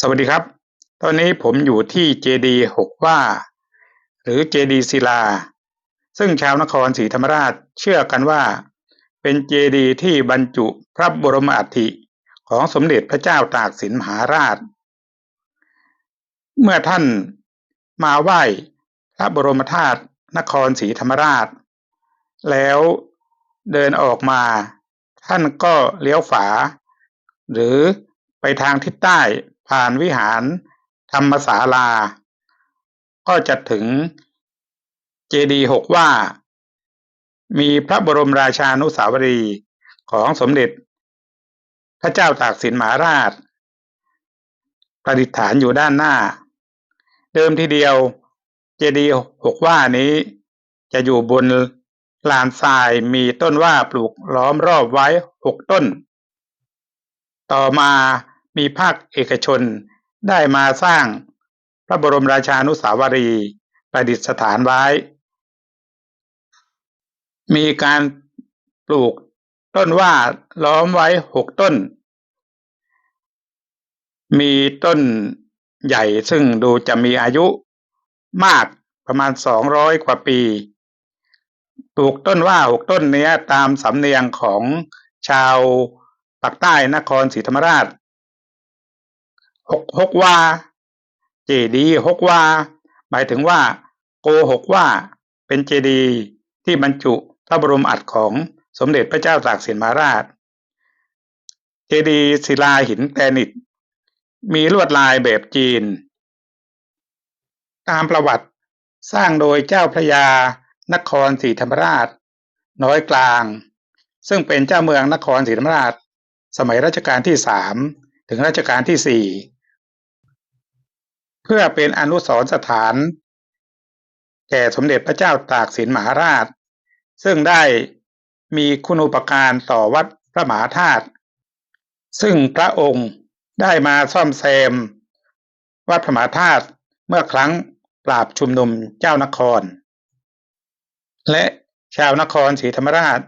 สวัสดีครับ ตอนนี้ผมอยู่ที่เจดีหกว่า หรือเจดีศิลา ซึ่งชาวนครศรีธรรมราชเชื่อกันว่า เป็นเจดีที่บรรจุพระบรมอัฐิของสมเด็จพระเจ้าตากสินมหาราช เมื่อท่านมาไหว้พระบรมธาตุนครศรีธรรมราช แล้วเดินออกมา ท่านก็เลี้ยวฝา หรือไปทางทิศใต้ ผ่านวิหารธรรมศาลา ก็จะถึงเจดีหกว่า มีพระบรมราชานุสาวรีของสมเด็จ พระเจ้าตากสินมหาราช ประดิษฐานอยู่ด้านหน้า เดิมทีเดียวเจดีหกว่านี้ จะอยู่บนลานทรายมีต้นว่าปลูกล้อมรอบไว้หกต้น ต่อมา มีภาคเอกชนได้มาสร้างพระบรมราชานุสาวรีย์ประดิษฐานไว้ มีการปลูกต้นว่าล้อมไว้หกต้น มีต้นใหญ่ซึ่งดูจะมีอายุมากประมาณสองร้อยกว่าปี ปลูกต้นว่าหกต้นนี้ตามสำเนียงของชาวปากใต้นครศรีธรรมราช หกหกว่าเจดีหกว่า หมายถึงว่า โกหกว่า เป็นเจดีที่บรรจุพระบรมอัฐของสมเด็จพระเจ้าตากสินมหาราช เจดีศิลาหินแกรนิต มีลวดลายแบบจีน ตามประวัติสร้างโดยเจ้าพระยานครศรีธรรมราช น้อยกลาง ซึ่งเป็นเจ้าเมืองนครศรีธรรมราช สมัยรัชกาลที่สามถึงรัชกาลที่สี่ เพื่อเป็นอนุสรสถาน แก่สมเด็จพระเจ้าตากสินมหาราช ซึ่งได้มีคุณูปการต่อวัดพระมหาธาตุซึ่งพระองค์ได้มาซ่อมแซม วัดพระมหาธาตุเมื่อครั้งปราบชุมนุมเจ้านคร และชาวนครศรีธรรมราช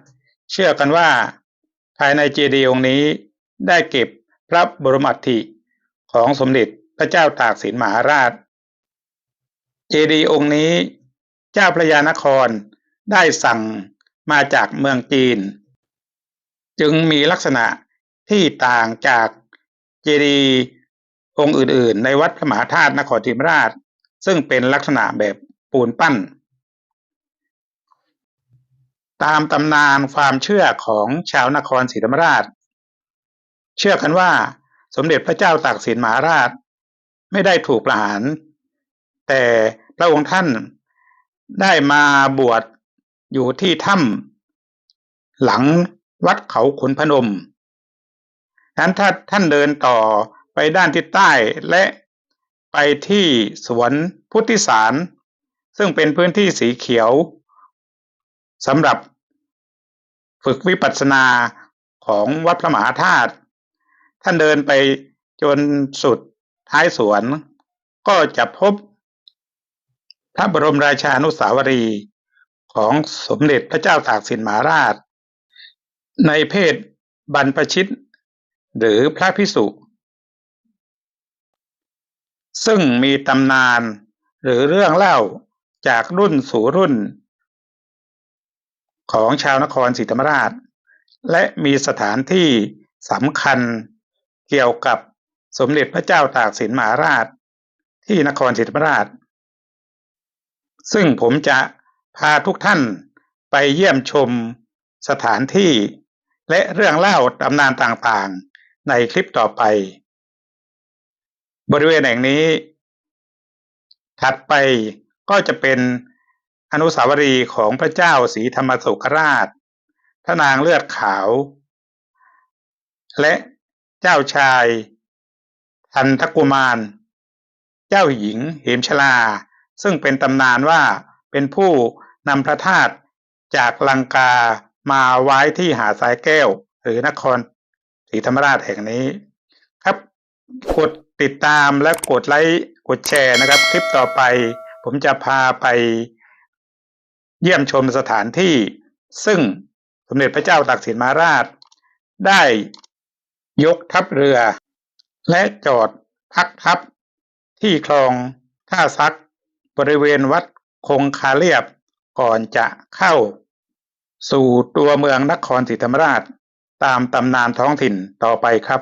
เชื่อกันว่า ภายในเจดีย์องค์นี้ได้เก็บพระบรมอัฐิของสมเด็จ พระเจ้าตากสินมหาราช เจดีย์องค์นี้ เจ้าพระยานครได้สั่งมาจากเมืองจีน จึงมีลักษณะที่ต่างจากเจดีย์องค์อื่นๆ ในวัดพระมหาธาตุนครธรรมราช ซึ่งเป็นลักษณะแบบปูนปั้น ตามตำนานความเชื่อของชาวนครศรีธรรมราช เชื่อกันว่าสมเด็จพระเจ้าตากสินมหาราช ไม่ได้ถูกประหาร แต่พระองค์ท่านได้มาบวชอยู่ที่ถ้ำหลังวัดเขาขุนพนมนั้นถ้าท่านเดินต่อไปด้านทิศใต้และไปที่สวนพุทธิสาร ซึ่งเป็นพื้นที่สีเขียวสำหรับฝึกวิปัสสนาของวัดพระมหาธาตุท่านเดินไปจนสุด ท้ายสวน ก็จะพบ พระบรมราชานุสาวรีย์ของสมเด็จพระเจ้าตากสินมหาราช ในเพศบรรพชิต หรือพระพิสุ ซึ่งมีตำนานหรือเรื่องเล่าจากรุ่นสู่รุ่น ของชาวนครศรีธรรมราช และมีสถานที่สำคัญเกี่ยวกับ สมเด็จพระเจ้าตากสินมหาราช ที่นครศรีธรรมราช ซึ่งผมจะพาทุกท่านไปเยี่ยมชมสถานที่ และเรื่องเล่าตำนานต่างๆ ในคลิปต่อไป บริเวณแห่งนี้ ถัดไปก็จะเป็นอนุสาวรีย์ของพระเจ้าศรีธรรมสุขราช พระนางเลือดขาว และเจ้าชาย ทันทกุมาร เจ้าหญิงเหมชลา ซึ่งเป็นตำนานว่าเป็นผู้นำพระธาตุจากลังกามาไว้ที่หาดทรายแก้ว หรือนครศรีธรรมราชแห่งนี้ ครับกดติดตามและกดไลค์กดแชร์นะครับ คลิปต่อไป ผมจะพาไปเยี่ยมชมสถานที่ ซึ่งสมเด็จพระเจ้าตากสินมหาราช ได้ยกทัพเรือ และจอดพักทับที่คลองท่าซักบริเวณวัดคงคาเรียบก่อนจะเข้า สู่ตัวเมืองนครศรีธรรมราชตามตำนานท้องถิ่นต่อไปครับ